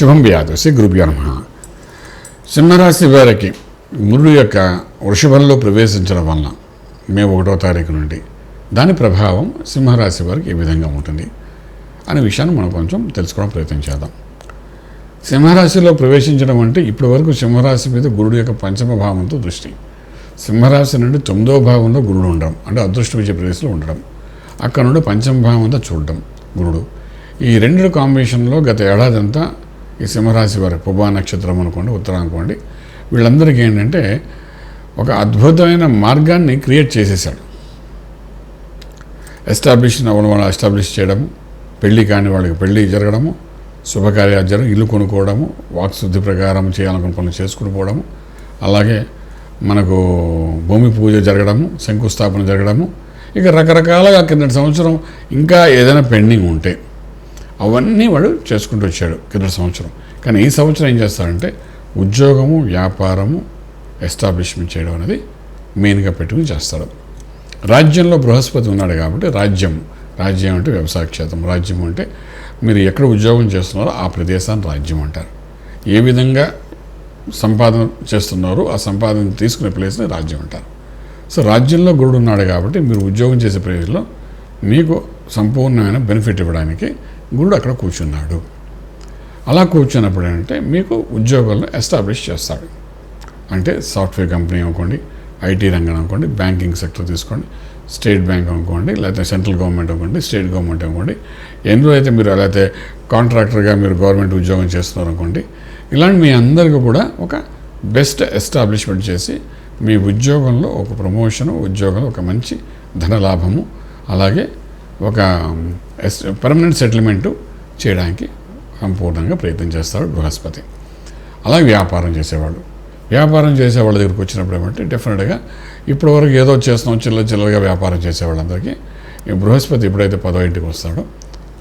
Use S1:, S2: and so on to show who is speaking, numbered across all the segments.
S1: శుభం వ్యాధి గురుభ్యో నమ. సింహరాశి వారికి గురుడు యొక్క వృషభంలో ప్రవేశించడం వలన మే ఒకటో తారీఖు నుండి దాని ప్రభావం సింహరాశి వారికి ఏ విధంగా ఉంటుంది అనే విషయాన్ని మనం కొంచెం తెలుసుకోవడం ప్రయత్నం చేద్దాం. సింహరాశిలో ప్రవేశించడం అంటే ఇప్పటి వరకు సింహరాశి మీద గురుడు యొక్క పంచమ భావంతో దృష్టి. సింహరాశి నుండి తొమ్మిదవ భావంలో గురుడు ఉండడం అంటే అదృష్ట విజయ ప్రదేశంలో ఉండడం అక్కడ నుండి పంచమ భావంతో చూడడం గురుడు. ఈ రెండు కాంబినేషన్లో గత ఏడాది అంతా ఈ సింహరాశి వారి పుబా నక్షత్రం అనుకోండి ఉత్తరం అనుకోండి వీళ్ళందరికీ ఏంటంటే ఒక అద్భుతమైన మార్గాన్ని క్రియేట్ చేసేసాడు ఎస్టాబ్లిష్ అవ్వడం వాళ్ళు ఎస్టాబ్లిష్ చేయడము పెళ్ళి కాని వాళ్ళకి పెళ్ళి జరగడము శుభకార్యాలు జరగడం ఇల్లు కొనుక్కోవడము వాక్శుద్ధి ప్రకారం చేయాలనుకున్న పనులు చేసుకుని పోవడము అలాగే మనకు భూమి పూజ జరగడము శంకుస్థాపన జరగడము ఇక రకరకాలుగా కిందటి సంవత్సరం ఇంకా ఏదైనా పెండింగ్ ఉంటే అవన్నీ వాడు చేసుకుంటూ వచ్చాడు కిందటి సంవత్సరం. కానీ ఈ సంవత్సరం ఏం చేస్తాడంటే ఉద్యోగము వ్యాపారము ఎస్టాబ్లిష్మెంట్ చేయడం అనేది మెయిన్గా పెట్టుకుని చేస్తాడు. రాజ్యంలో బృహస్పతి ఉన్నాడు కాబట్టి రాజ్యం. రాజ్యం అంటే వ్యవసాయ క్షేత్రం. రాజ్యం అంటే మీరు ఎక్కడ ఉద్యోగం చేస్తున్నారో ఆ ప్రదేశాన్ని రాజ్యం అంటారు. ఏ విధంగా సంపాదన చేస్తున్నారో ఆ సంపాదన తీసుకునే ప్లేస్ని రాజ్యం అంటారు. సో రాజ్యంలో గురుడు ఉన్నాడు కాబట్టి మీరు ఉద్యోగం చేసే ప్రదేశంలో మీకు సంపూర్ణమైన బెనిఫిట్ ఇవ్వడానికి గురుడు అక్కడ కూర్చున్నాడు. అలా కూర్చున్నప్పుడు ఏంటంటే మీకు ఉద్యోగాలను ఎస్టాబ్లిష్ చేస్తాడు అంటే సాఫ్ట్వేర్ కంపెనీ అనుకోండి ఐటీ రంగం అనుకోండి బ్యాంకింగ్ సెక్టర్ తీసుకోండి స్టేట్ బ్యాంక్ అనుకోండి లేకపోతే సెంట్రల్ గవర్నమెంట్ అనుకోండి స్టేట్ గవర్నమెంట్ అనుకోండి ఎందులో అయితే మీరు లేకపోతే కాంట్రాక్టర్గా మీరు గవర్నమెంట్ ఉద్యోగం చేస్తున్నారు అనుకోండి ఇలాంటి మీ అందరికీ కూడా ఒక బెస్ట్ ఎస్టాబ్లిష్మెంట్ చేసి మీ ఉద్యోగంలో ఒక ప్రమోషను ఉద్యోగంలో ఒక మంచి ధనలాభము అలాగే ఒక పర్మనెంట్ సెటిల్మెంట్ చేయడానికి సంపూర్ణంగా ప్రయత్నం చేస్తాడు బృహస్పతి. అలాగే వ్యాపారం చేసేవాడు. వ్యాపారం చేసే వాళ్ళ దగ్గరికి వచ్చినప్పుడు ఏమంటే డెఫినెట్గా ఇప్పటివరకు ఏదో చేస్తున్నాం చిల్లర చిల్లరగా వ్యాపారం చేసేవాళ్ళందరికీ ఈ బృహస్పతి ఎప్పుడైతే పదో ఇంటికి వస్తాడో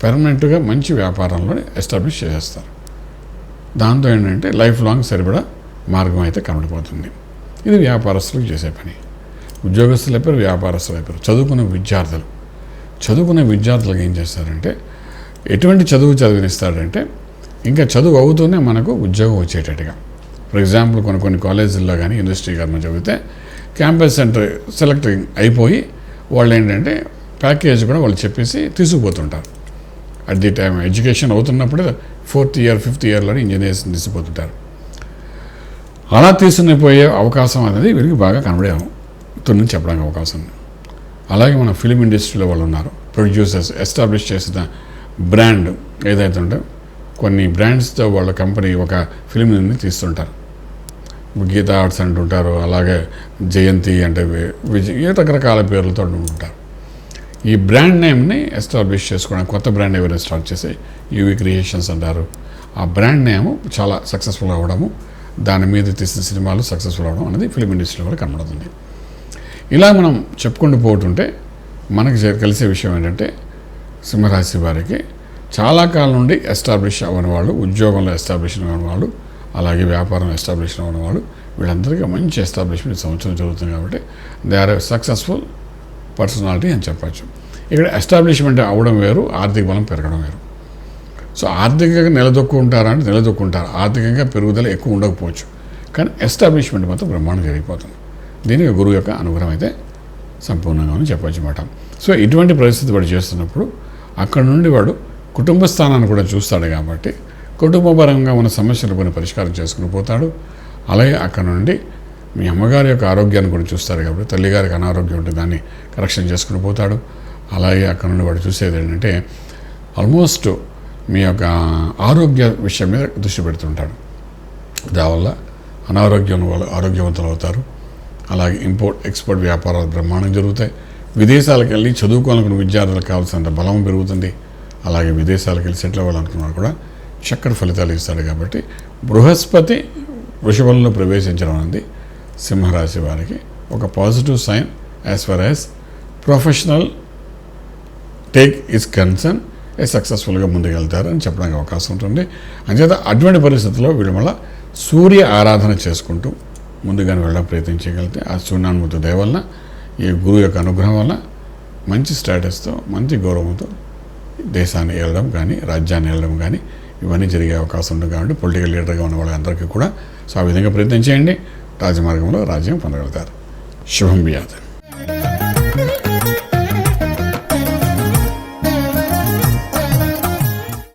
S1: పెర్మనెంట్గా మంచి వ్యాపారంలో ఎస్టాబ్లిష్ చేసేస్తారు. దాంతో ఏంటంటే లైఫ్ లాంగ్ సరిపడా మార్గం అయితే కనబడిపోతుంది. ఇది వ్యాపారస్తులకు చేసే పని. ఉద్యోగస్తులు అయిపోయారు వ్యాపారస్తులు అయిపోయారు చదువుకునే విద్యార్థులు. చదువుకునే విద్యార్థులకు ఏం చేస్తారంటే ఎటువంటి చదువు చదివినిస్తాడంటే ఇంకా చదువు అవుతూనే మనకు ఉద్యోగం వచ్చేటట్టుగా. ఫర్ ఎగ్జాంపుల్ కొన్ని కొన్ని కాలేజీల్లో కానీ యూనివర్సిటీ కానీ చదివితే క్యాంపస్ సెంటర్ సెలెక్ట్ అయిపోయి వాళ్ళు ఏంటంటే ప్యాకేజ్ కూడా వాళ్ళు చెప్పేసి తీసుకుపోతుంటారు. అట్ ది టైం ఎడ్యుకేషన్ అవుతున్నప్పుడే ఫోర్త్ ఇయర్ ఫిఫ్త్ ఇయర్లో ఇంజనీర్స్ తీసుకుపోతుంటారు. అలా తీసుకుని పోయే అవకాశం అనేది వీరికి బాగా కనబడే తుని చెప్పడానికి అవకాశం ఉంది. అలాగే మన ఫిలిం ఇండస్ట్రీలో వాళ్ళు ఉన్నారు. ప్రొడ్యూసర్స్ ఎస్టాబ్లిష్ చేసిన బ్రాండ్ ఏదైతే ఉంటే కొన్ని బ్రాండ్స్తో వాళ్ళ కంపెనీ ఒక ఫిలింని తీస్తుంటారు. గీతా ఆర్ట్స్ అంటుంటారు అలాగే జయంతి అంటే విజయ్ రకరకాల పేర్లతో ఉంటారు. ఈ బ్రాండ్ నేమ్ని ఎస్టాబ్లిష్ చేసుకోవడం కొత్త బ్రాండ్ ఎవరైనా స్టార్ట్ చేసి యూవి క్రియేషన్స్ అంటారు. ఆ బ్రాండ్ నేమ్ చాలా సక్సెస్ఫుల్ అవ్వడము దాని మీద తీసిన సినిమాలు సక్సెస్ఫుల్ అవ్వడం అనేది ఫిలిం ఇండస్ట్రీలో కూడా కనబడుతుంది. ఇలా మనం చెప్పుకుంటూ పోతుంటే మనకి కలిసే విషయం ఏంటంటే సింహరాశి వారికి చాలా కాలం నుండి ఎస్టాబ్లిష్ అవ్వని వాళ్ళు ఉద్యోగంలో ఎస్టాబ్లిష్ అవ్వని వాళ్ళు అలాగే వ్యాపారం ఎస్టాబ్లిష్ అవ్వని వాళ్ళు వీళ్ళందరికీ మంచి ఎస్టాబ్లిష్మెంట్ సంవత్సరం జరుగుతుంది కాబట్టి దే ఆర్ సక్సెస్ఫుల్ పర్సనాలిటీ అని చెప్పచ్చు. ఇక్కడ ఎస్టాబ్లిష్మెంట్ అవ్వడం వేరు ఆర్థిక బలం పెరగడం వేరు. సో ఆర్థికంగా నిలదొక్కుంటారా అంటే నిలదొక్కుంటారు. ఆర్థికంగా పెరుగుదల ఎక్కువ ఉండకపోవచ్చు. కానీ ఎస్టాబ్లిష్మెంట్ మాత్రం బ్రహ్మాండం జరిగిపోతుంది. దీనికి గురువు యొక్క అనుగ్రహం అయితే సంపూర్ణంగా అని చెప్పవచ్చు మాట. సో ఇటువంటి పరిస్థితి వాడు చేస్తున్నప్పుడు అక్కడ నుండి వాడు కుటుంబ స్థానాన్ని కూడా చూస్తాడు కాబట్టి కుటుంబపరంగా ఉన్న సమస్యలు కొన్ని పరిష్కారం చేసుకుని పోతాడు. అలాగే అక్కడ నుండి మీ అమ్మగారి యొక్క ఆరోగ్యాన్ని కూడా చూస్తారు కాబట్టి తల్లిగారికి అనారోగ్యం ఉంటే దాన్ని కరెక్షన్ చేసుకుని పోతాడు. అలాగే అక్కడ నుండి వాడు చూసేది ఏంటంటే ఆల్మోస్ట్ మీ యొక్క ఆరోగ్య విషయం మీద దృష్టి పెడుతుంటాడు. దానివల్ల అనారోగ్యం వాళ్ళు ఆరోగ్యవంతులు అవుతారు. అలాగే ఇంపోర్ట్ ఎక్స్పోర్ట్ వ్యాపారాలు బ్రహ్మాండం జరుగుతాయి. విదేశాలకు వెళ్ళి చదువుకోవాలనుకున్న విద్యార్థులకు కావాల్సినంత బలం పెరుగుతుంది. అలాగే విదేశాలకు వెళ్ళి సెటిల్ అవ్వాలనుకున్నా కూడా చక్కటి ఫలితాలు ఇస్తాడు కాబట్టి బృహస్పతి వృషభంలో ప్రవేశించడం అనేది సింహరాశి వారికి ఒక positive sign as far as professional take is concern ఏ సక్సెస్ఫుల్గా ముందుకెళ్తారని చెప్పడానికి అవకాశం ఉంటుంది. అంచేత అటువంటి పరిస్థితుల్లో వీళ్ళు మళ్ళీ సూర్య ఆరాధన చేసుకుంటూ ముందుగానే వెళ్ళడం ప్రయత్నం చేయగలిగితే ఆ సూర్యానుమూర్తి దయ వల్ల ఈ గురువు యొక్క అనుగ్రహం వల్ల మంచి స్టేటస్తో మంచి గౌరవంతో దేశాన్ని వెళ్ళడం కానీ రాజ్యాన్ని వెళ్ళడం కానీ ఇవన్నీ జరిగే అవకాశం ఉంది కాబట్టి పొలిటికల్ లీడర్గా ఉన్న వాళ్ళందరికీ కూడా సో ఆ విధంగా ప్రయత్నం చేయండి. రాజమార్గంలో రాజ్యం పొందగలుగుతారు. శుభం బియాద్